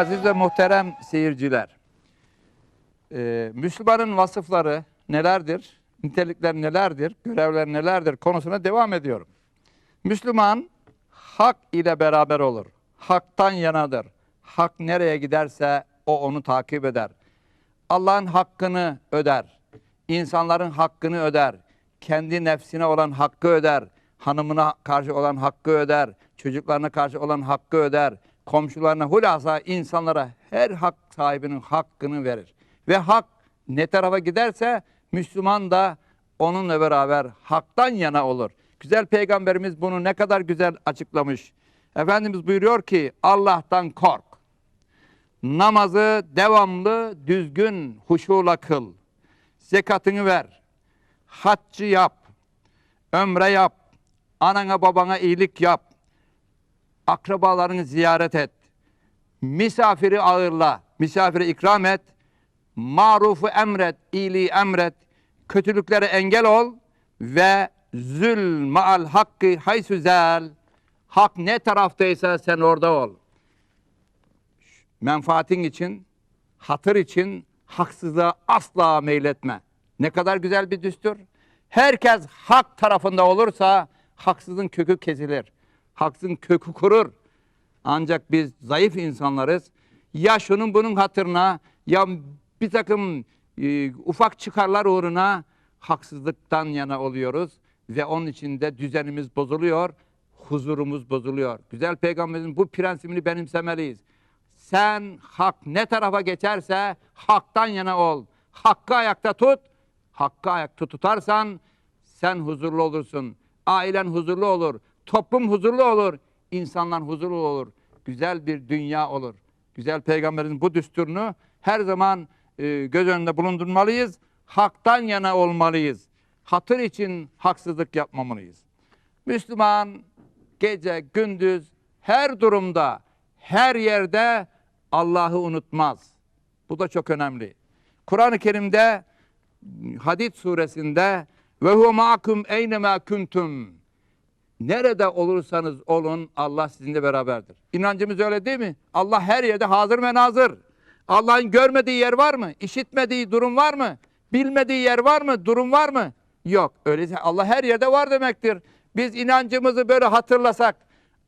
Aziz ve muhterem seyirciler. Ee, Müslümanın vasıfları nelerdir? Nitelikler nelerdir? Görevler nelerdir? Konusuna devam ediyorum. Müslüman hak ile beraber olur. Haktan yanadır. Hak nereye giderse o onu takip eder. Allah'ın hakkını öder. İnsanların hakkını öder. Kendi nefsine olan hakkı öder. Hanımına karşı olan hakkı öder. Çocuklarına karşı olan hakkı öder. Komşularına hulasa insanlara her hak sahibinin hakkını verir. Ve hak ne tarafa giderse Müslüman da onunla beraber haktan yana olur. Güzel peygamberimiz bunu ne kadar güzel açıklamış. Efendimiz buyuruyor ki Allah'tan kork. Namazı devamlı, düzgün, huşuyla kıl. Zekatını ver. Haccı yap. Ömre yap. Anana babana iyilik yap. Akrabalarını ziyaret et. Misafiri ağırla. Misafire ikram et. Marufu emret. iyiliği emret. Kötülüklere engel ol. Ve zül maal hakkı haysu zel. Hak ne taraftaysa sen orada ol menfaatin için, hatır için haksızlığa asla meyletme. Ne kadar güzel bir düstur. Herkes hak tarafında olursa haksızın kökü kesilir. Haksızın kökü kurur. Ancak biz zayıf insanlarız. Ya şunun bunun hatırına ya bir takım e, ufak çıkarlar uğruna haksızlıktan yana oluyoruz. Ve onun için de düzenimiz bozuluyor, huzurumuz bozuluyor. Güzel peygamberimizin bu prensibini benimsemeliyiz. Sen hak ne tarafa geçerse haktan yana ol. Hakkı ayakta tut. Hakkı ayakta tutarsan sen huzurlu olursun. Ailen huzurlu olur. Toplum huzurlu olur. insanlar huzurlu olur. Güzel bir dünya olur. Güzel peygamberin bu düsturunu her zaman e, göz önünde bulundurmalıyız. Haktan yana olmalıyız. Hatır için haksızlık yapmamalıyız. Müslüman gece gündüz her durumda her yerde Allah'ı unutmaz. Bu da çok önemli. Kur'an-ı Kerim'de Hadid suresinde ve huve ma'akum eynemâ kuntum Nerede olursanız olun Allah sizinle beraberdir. İnancımız öyle değil mi? Allah her yerde hazır ve nazır. Allah'ın görmediği yer var mı? İşitmediği durum var mı? Bilmediği yer var mı? Durum var mı? Yok. Öyleyse Allah her yerde var demektir. Biz inancımızı böyle hatırlasak,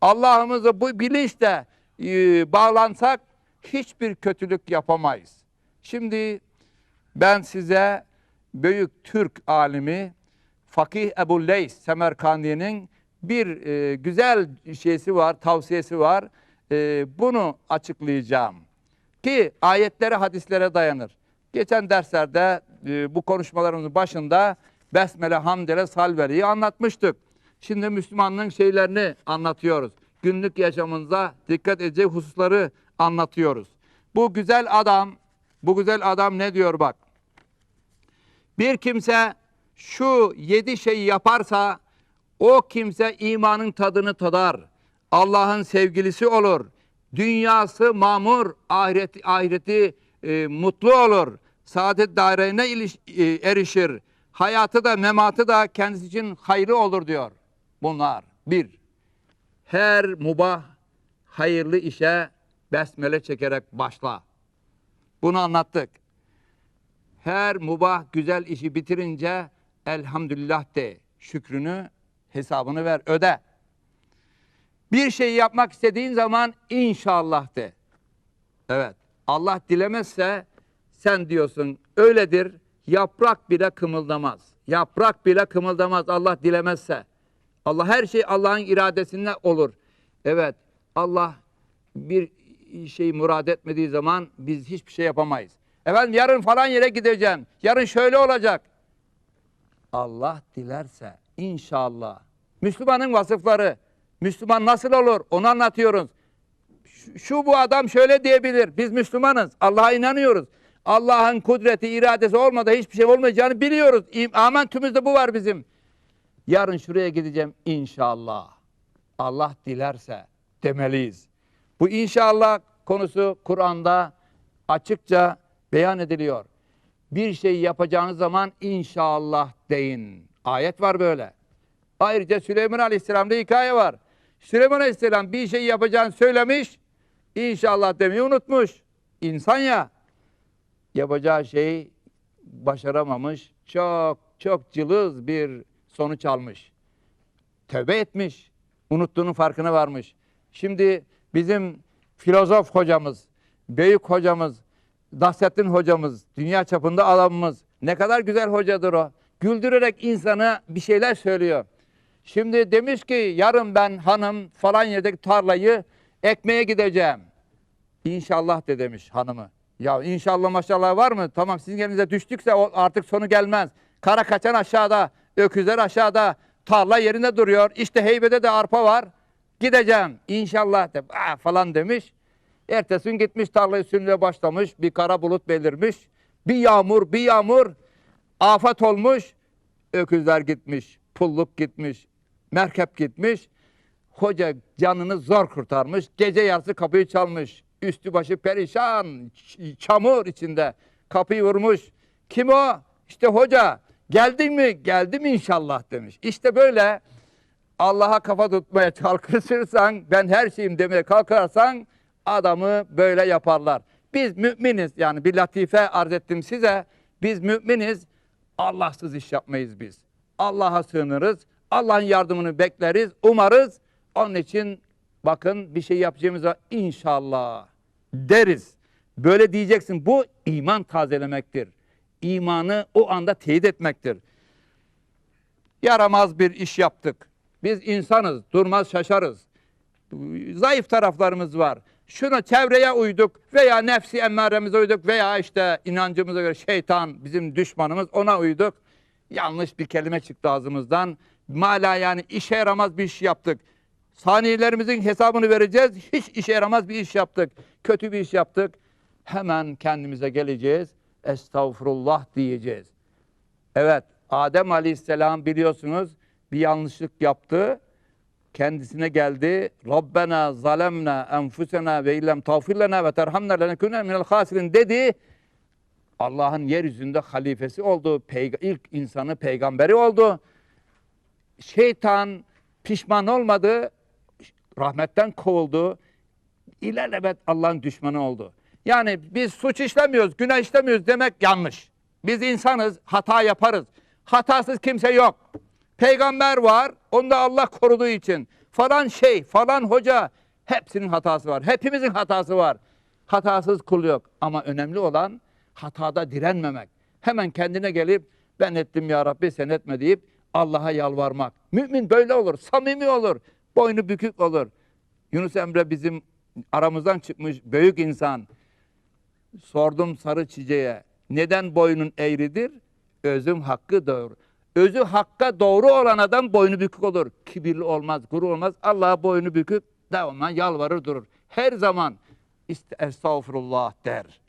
Allah'ımızı bu bilinçle e, bağlansak hiçbir kötülük yapamayız. Şimdi ben size büyük Türk alimi Fakih Ebu Leys Semerkandi'nin bir e, güzel şeysi var, tavsiyesi var. E, bunu açıklayacağım. Ki ayetlere, hadislere dayanır. Geçen derslerde e, bu konuşmalarımızın başında Besmele, Hamdele, Salveli'yi anlatmıştık. Şimdi Müslümanlığın şeylerini anlatıyoruz. Günlük yaşamımızda dikkat edeceği hususları anlatıyoruz. Bu güzel adam, bu güzel adam ne diyor bak. Bir kimse şu yedi şeyi yaparsa o kimse imanın tadını tadar. Allah'ın sevgilisi olur. Dünyası mamur, ahireti, ahireti e, mutlu olur. Saadet dairene iliş, e, erişir. Hayatı da mematı da kendisi için hayırlı olur diyor. Bunlar bir. Her mubah hayırlı işe besmele çekerek başla. Bunu anlattık. Her mubah güzel işi bitirince elhamdülillah de. Şükrünü, hesabını ver, öde. Bir şey yapmak istediğin zaman inşallah de. Evet. Allah dilemezse sen diyorsun öyledir. Yaprak bile kımıldamaz. Yaprak bile kımıldamaz Allah dilemezse. Allah her şey Allah'ın iradesinde olur. Evet. Allah bir şey murad etmediği zaman biz hiçbir şey yapamayız. Efendim yarın falan yere gideceğim. Yarın şöyle olacak. Allah dilerse inşallah. Müslümanın vasıfları. Müslüman nasıl olur? Onu anlatıyoruz. Şu, bu adam şöyle diyebilir. Biz Müslümanız. Allah'a inanıyoruz. Allah'ın kudreti, iradesi olmadan hiçbir şey olmayacağını biliyoruz. Amentümüzde bu var bizim. Yarın şuraya gideceğim inşallah. Allah dilerse demeliyiz. Bu inşallah konusu Kur'an'da açıkça beyan ediliyor. Bir şey yapacağınız zaman inşallah deyin. Ayet var böyle. Ayrıca Süleyman Aleyhisselam'da hikaye var. Süleyman Aleyhisselam bir şey yapacağını söylemiş. İnşallah demeyi unutmuş. İnsan ya. Yapacağı şeyi başaramamış. Çok çok cılız bir sonuç almış. Tövbe etmiş. Unuttuğunun farkına varmış. Şimdi bizim filozof hocamız, büyük hocamız, Nasrettin hocamız, dünya çapında adamımız. Ne kadar güzel hocadır o. Güldürerek insana bir şeyler söylüyor. Şimdi demiş ki yarın ben hanım falan yerdeki tarlayı ekmeye gideceğim. İnşallah de demiş hanımı. Ya inşallah maşallah var mı? Tamam sizin elinize düştükse artık sonu gelmez. Kara kaçan aşağıda, öküzler aşağıda, tarla yerinde duruyor. İşte heybede de arpa var. Gideceğim inşallah de "Aa!" falan demiş. Ertesi gün gitmiş tarlayı sürmeye başlamış. Bir kara bulut belirmiş. Bir yağmur, bir yağmur. Afet olmuş. Öküzler gitmiş, pulluk gitmiş, merkep gitmiş. Hoca canını zor kurtarmış. Gece yarısı kapıyı çalmış. Üstü başı perişan, çamur içinde. Kapıyı vurmuş. Kim o? İşte hoca. Geldin mi? Geldim inşallah demiş. İşte böyle Allah'a kafa tutmaya kalkışırsan, ben her şeyim demeye kalkarsan adamı böyle yaparlar. Biz müminiz yani bir latife arz ettim size. Biz müminiz. Allahsız iş yapmayız biz. Allah'a sığınırız. Allah'ın yardımını bekleriz, umarız. Onun için bakın bir şey yapacağımıza inşallah deriz. Böyle diyeceksin. Bu iman tazelemektir. İmanı o anda teyit etmektir. Yaramaz bir iş yaptık. Biz insanız, durmaz şaşarız. Zayıf taraflarımız var. Şuna çevreye uyduk veya nefsi emmaremize uyduk veya işte inancımıza göre şeytan bizim düşmanımız ona uyduk. Yanlış bir kelime çıktı ağzımızdan. Mala yani işe yaramaz bir iş yaptık. Saniyelerimizin hesabını vereceğiz. Hiç işe yaramaz bir iş yaptık. Kötü bir iş yaptık. Hemen kendimize geleceğiz. Estağfurullah diyeceğiz. Evet, Adem Aleyhisselam biliyorsunuz bir yanlışlık yaptı. Kendisine geldi. Rabbena zalemna enfusena ve illem tağfir lena ve terhamna lenekûne minel hasirin dedi. Allah'ın yeryüzünde halifesi oldu. Peyga ilk insanı peygamberi oldu. Şeytan pişman olmadı. Rahmetten kovuldu. İlelebet Allah'ın düşmanı oldu. Yani biz suç işlemiyoruz, günah işlemiyoruz demek yanlış. Biz insanız, hata yaparız. Hatasız kimse yok. Peygamber var, onu da Allah koruduğu için. Falan şey, falan hoca, hepsinin hatası var. Hepimizin hatası var. Hatasız kul yok. Ama önemli olan hatada direnmemek. Hemen kendine gelip ben ettim ya Rabbi sen etme deyip Allah'a yalvarmak. Mümin böyle olur, samimi olur, boynu bükük olur. Yunus Emre bizim aramızdan çıkmış büyük insan. Sordum sarı çiçeğe, neden boynun eğridir? Özüm hakkı doğru. Özü hakka doğru olan adam boynu bükük olur. Kibirli olmaz, gurur olmaz. Allah'a boynu bükük devamlı yalvarır durur. Her zaman estağfurullah der.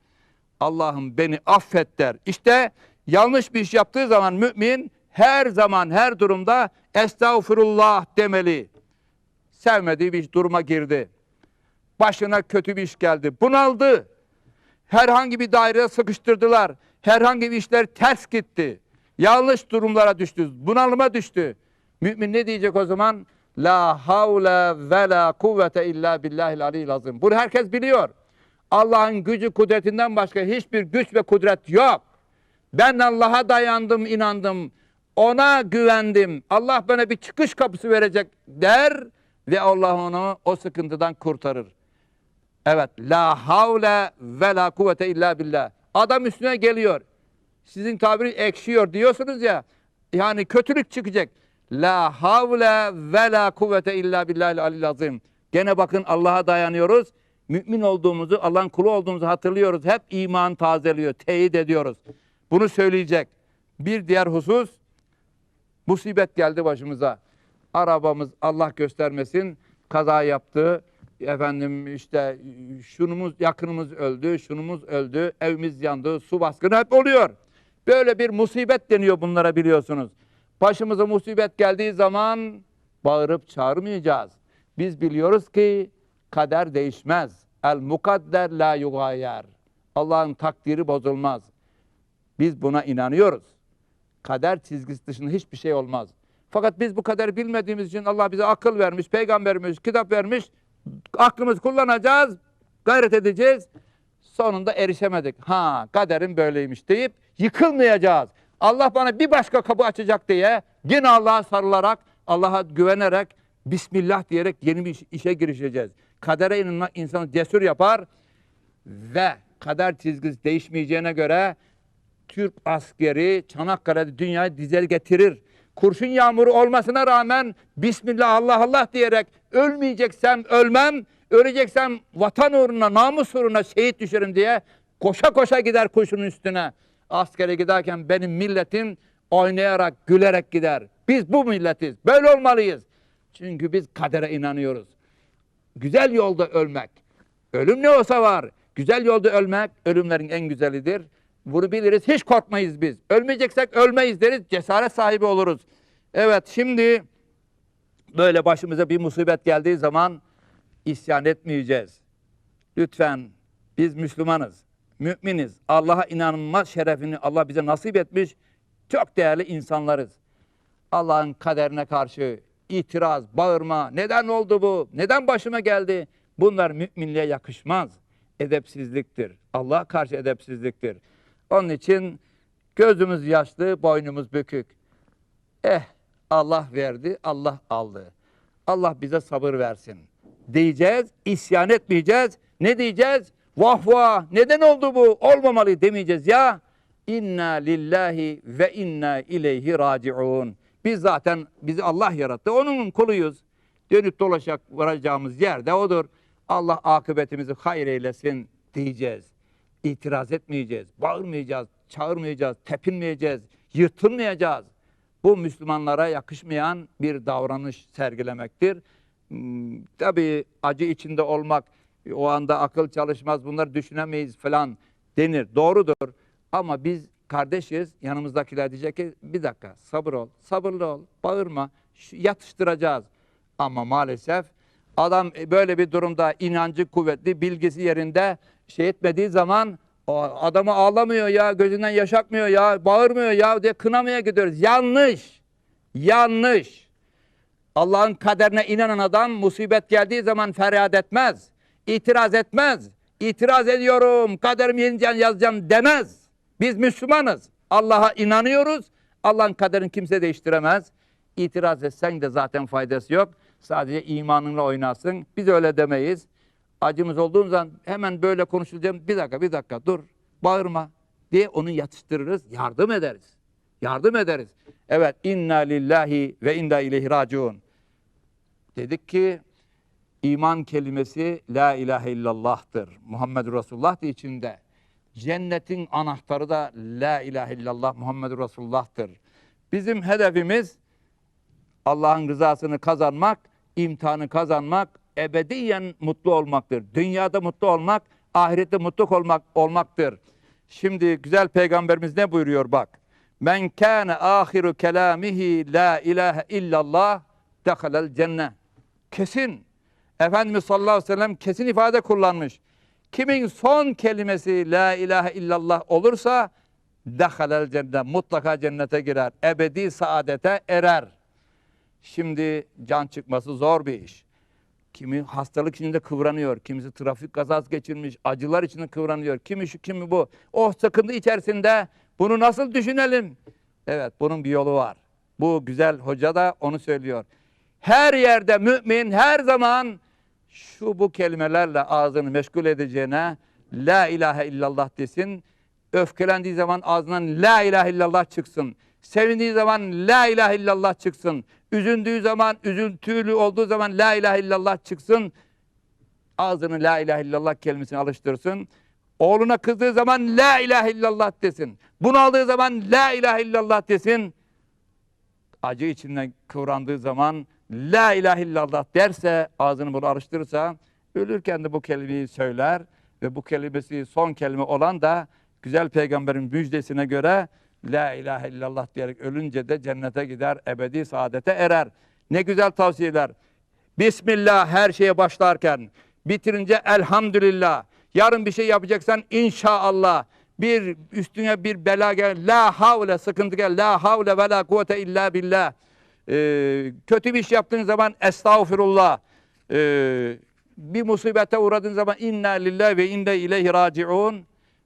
Allah'ım beni affet der. İşte yanlış bir iş yaptığı zaman mümin her zaman her durumda estağfurullah demeli. Sevmediği bir duruma girdi. Başına kötü bir iş geldi. Bunaldı. Herhangi bir daireye sıkıştırdılar. Herhangi bir işler ters gitti. Yanlış durumlara düştü. Bunalıma düştü. Mümin ne diyecek o zaman? La havle ve la kuvvete illa billahil aliyyil azim. Bunu herkes biliyor. Allah'ın gücü kudretinden başka hiçbir güç ve kudret yok. Ben Allah'a dayandım, inandım. Ona güvendim. Allah bana bir çıkış kapısı verecek der ve Allah onu o sıkıntıdan kurtarır. Evet. La havle ve la kuvvete illa billah. Adam üstüne geliyor. Sizin tabiri ekşiyor diyorsunuz ya. Yani kötülük çıkacak. La havle ve la kuvvete illa billahil alil azim. Gene bakın Allah'a dayanıyoruz. Mümin olduğumuzu, Allah'ın kulu olduğumuzu hatırlıyoruz. Hep iman tazeliyor, teyit ediyoruz. Bunu söyleyecek. Bir diğer husus, musibet geldi başımıza. Arabamız Allah göstermesin kaza yaptı. Efendim işte şunumuz yakınımız öldü, şunumuz öldü, evimiz yandı, su baskını hep oluyor. Böyle bir musibet deniyor bunlara biliyorsunuz. Başımıza musibet geldiği zaman bağırıp çağırmayacağız. Biz biliyoruz ki kader değişmez. El mukadder la yugayer. Allah'ın takdiri bozulmaz. Biz buna inanıyoruz. Kader çizgisi dışında hiçbir şey olmaz. Fakat biz bu kaderi bilmediğimiz için Allah bize akıl vermiş, peygamber vermiş, kitap vermiş. Aklımızı kullanacağız. gayret edeceğiz. Sonunda erişemedik. Ha kaderim böyleymiş deyip yıkılmayacağız. Allah bana bir başka kapı açacak diye yine Allah'a sarılarak, Allah'a güvenerek Bismillah diyerek yeni bir iş- işe girişeceğiz. Kadere inanmak insanı cesur yapar ve kader çizgisi değişmeyeceğine göre Türk askeri Çanakkale'de dünyayı dizel getirir. Kurşun yağmuru olmasına rağmen Bismillah Allah Allah diyerek ölmeyeceksem ölmem, öleceksem vatan uğruna, namus uğruna şehit düşerim diye koşa koşa gider kurşunun üstüne. Askere giderken benim milletim oynayarak, gülerek gider. Biz bu milletiz. Böyle olmalıyız. Çünkü biz kadere inanıyoruz. Güzel yolda ölmek. Ölüm ne olsa var. Güzel yolda ölmek ölümlerin en güzelidir. Bunu biliriz. Hiç korkmayız biz. Ölmeyeceksek ölmeyiz deriz. Cesaret sahibi oluruz. Evet şimdi böyle başımıza bir musibet geldiği zaman isyan etmeyeceğiz. Lütfen biz Müslümanız, müminiz. Allah'a inanma şerefini Allah bize nasip etmiş. Çok değerli insanlarız. Allah'ın kaderine karşı itiraz, bağırma, neden oldu bu, neden başıma geldi? Bunlar müminliğe yakışmaz. Edepsizliktir. Allah'a karşı edepsizliktir. Onun için gözümüz yaşlı, boynumuz bükük. Eh Allah verdi, Allah aldı. Allah bize sabır versin. Diyeceğiz, isyan etmeyeceğiz. Ne diyeceğiz? Vah vah neden oldu bu? Olmamalı demeyeceğiz ya. İnna lillahi ve inna ileyhi raciun. Biz zaten bizi Allah yarattı. Onun kuluyuz. Dönüp dolaşacak varacağımız yer de odur. Allah akıbetimizi hayır eylesin diyeceğiz. İtiraz etmeyeceğiz, bağırmayacağız, çağırmayacağız, tepinmeyeceğiz, yırtılmayacağız. Bu Müslümanlara yakışmayan bir davranış sergilemektir. Hmm, Tabii acı içinde olmak, o anda akıl çalışmaz, bunları düşünemeyiz falan denir. Doğrudur. Ama biz kardeşiz, yanımızdakiler diyecek ki bir dakika sabır ol, sabırlı ol, bağırma, yatıştıracağız. Ama maalesef adam böyle bir durumda inancı kuvvetli, bilgisi yerinde şey etmediği zaman adamı ağlamıyor ya, gözünden yaş akmıyor ya, bağırmıyor ya diye kınamaya gidiyoruz. Yanlış. Yanlış. Allah'ın kaderine inanan adam musibet geldiği zaman feryat etmez. İtiraz etmez. İtiraz ediyorum, kaderimi yeniden yazacağım demez. Biz Müslümanız. Allah'a inanıyoruz. Allah'ın kaderini kimse değiştiremez. İtiraz etsen de zaten faydası yok. Sadece imanınla oynarsın. Biz öyle demeyiz. Acımız olduğu zaman hemen böyle konuşulacağım. Bir dakika, bir dakika dur. Bağırma diye onu yatıştırırız. Yardım ederiz. Yardım ederiz. Evet, inna lillahi ve inna ileyhi raciun. Dedik ki iman kelimesi la ilahe illallah'tır. Muhammed Resulullah da içinde. Cennetin anahtarı da la ilahe illallah Muhammed Resulullah'tır. Bizim hedefimiz Allah'ın rızasını kazanmak, imtihanı kazanmak, ebediyen mutlu olmaktır. Dünyada mutlu olmak, ahirette mutlu olmak olmaktır. Şimdi güzel peygamberimiz ne buyuruyor bak. Men kâne ahiru kelâmihi la ilahe illallah dehalel cennet. Kesin. Efendimiz sallallahu aleyhi ve sellem kesin ifade kullanmış. Kimin son kelimesi la ilahe illallah olursa dehalel cennet. Mutlaka cennete girer. Ebedi saadete erer. Şimdi can çıkması zor bir iş. Kimi hastalık içinde kıvranıyor, kimisi trafik kazası geçirmiş, acılar içinde kıvranıyor. Kimi şu, kimi bu. O sıkıntı içerisinde bunu nasıl düşünelim? Evet, bunun bir yolu var. Bu güzel hoca da onu söylüyor. Her yerde mümin her zaman şu bu kelimelerle ağzını meşgul edeceğine la ilahe illallah desin. Öfkelendiği zaman ağzından la ilahe illallah çıksın. Sevindiği zaman la ilahe illallah çıksın. Üzüldüğü zaman, üzüntülü olduğu zaman la ilahe illallah çıksın. Ağzını la ilahe illallah kelimesine alıştırsın. Oğluna kızdığı zaman la ilahe illallah desin. Bunaldığı zaman la ilahe illallah desin. Acı içinden kıvrandığı zaman la ilahe illallah derse, ağzını bunu alıştırırsa, ölürken de bu kelimeyi söyler ve bu kelimesi son kelime olan da güzel peygamberin müjdesine göre La ilahe illallah diyerek ölünce de cennete gider, ebedi saadete erer. Ne güzel tavsiyeler. Bismillah her şeye başlarken, bitirince elhamdülillah. Yarın bir şey yapacaksan inşallah. Bir üstüne bir bela gel, la havle sıkıntı gel, la havle ve la kuvvete illa billah. Ee, kötü bir iş yaptığın zaman estağfirullah. Ee, bir musibete uğradığın zaman inna lillahi ve inne ileyhi raciun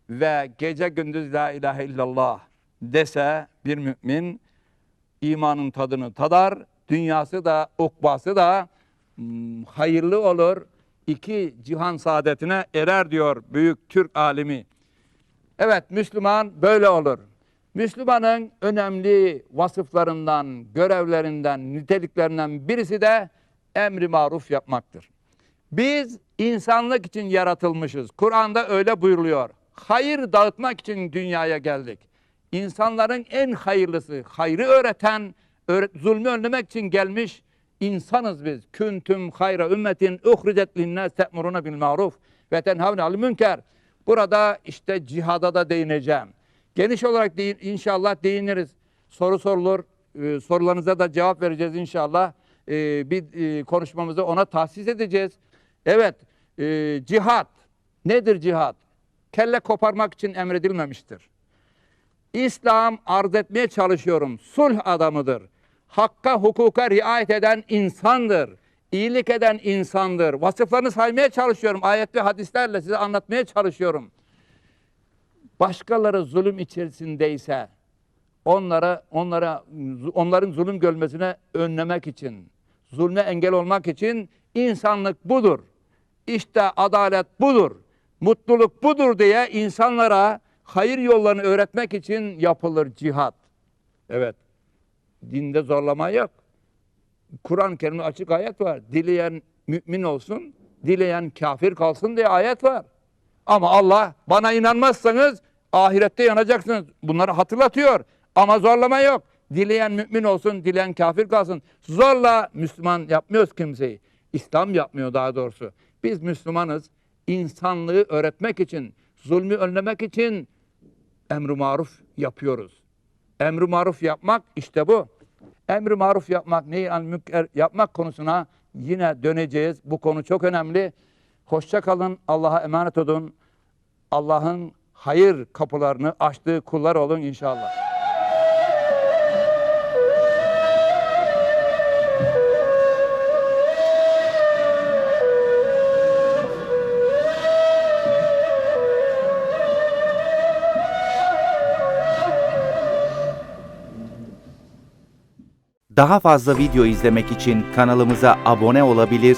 ve gece gündüz la ilahe illallah dese bir mümin imanın tadını tadar. Dünyası da ukbası da hmm, hayırlı olur. İki cihan saadetine erer diyor büyük Türk alimi. Evet Müslüman böyle olur. Müslümanın önemli vasıflarından, görevlerinden, niteliklerinden birisi de emri maruf yapmaktır. Biz insanlık için yaratılmışız. Kur'an'da öyle buyuruluyor. Hayır dağıtmak için dünyaya geldik. İnsanların en hayırlısı, hayrı öğreten, öğret zulmü önlemek için gelmiş insanız biz. Küntüm hayra ümmetin uhricet linnâs te'muruna bil maruf ve tenhavne al münker. Burada işte cihada da değineceğim. Geniş olarak değin, inşallah değiniriz. Soru sorulur. Ee, sorularınıza da cevap vereceğiz inşallah. Ee, bir e, konuşmamızı ona tahsis edeceğiz. Evet, e, cihat. Nedir cihat? Kelle koparmak için emredilmemiştir. İslam arz etmeye çalışıyorum. Sulh adamıdır. Hakka, hukuka riayet eden insandır. İyilik eden insandır. Vasıflarını saymaya çalışıyorum. Ayet ve hadislerle size anlatmaya çalışıyorum. Başkaları zulüm içerisindeyse onlara onlara onların zulüm görmesine önlemek için, zulme engel olmak için insanlık budur. İşte adalet budur. Mutluluk budur diye insanlara hayır yollarını öğretmek için yapılır cihat. Evet. Dinde zorlama yok. Kur'an-ı Kerim'de açık ayet var. Dileyen mümin olsun, dileyen kafir kalsın diye ayet var. Ama Allah bana inanmazsanız ahirette yanacaksınız. Bunları hatırlatıyor. Ama zorlama yok. Dileyen mümin olsun, dileyen kafir kalsın. Zorla Müslüman yapmıyoruz kimseyi. İslam yapmıyor daha doğrusu. Biz Müslümanız. İnsanlığı öğretmek için, zulmü önlemek için emr-i maruf yapıyoruz. Emr-i maruf yapmak işte bu. Emr-i maruf yapmak, neyi yapmak konusuna yine döneceğiz. Bu konu çok önemli. Hoşça kalın. Allah'a emanet olun. Allah'ın hayır kapılarını açtığı kullar olun inşallah. Daha fazla video izlemek için kanalımıza abone olabilir,